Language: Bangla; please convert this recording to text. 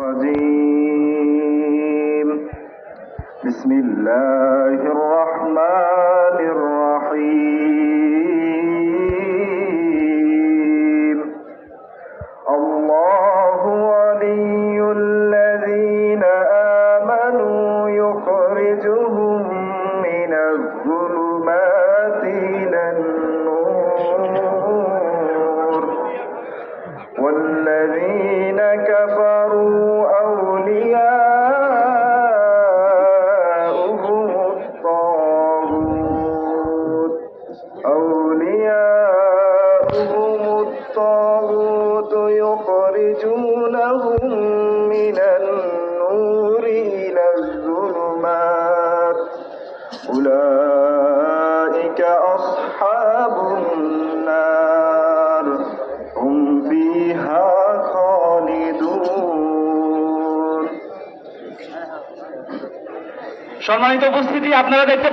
الرجيم. بسم الله الرحمن الرحيم الله ولي الذين آمنوا يخرجهم الطاغوت يخرجونهم من النور إلى الظلمات أولئك أصحاب النار هم فيها خالدون সম্মানিত উপস্থিতি আপনারা দেখতে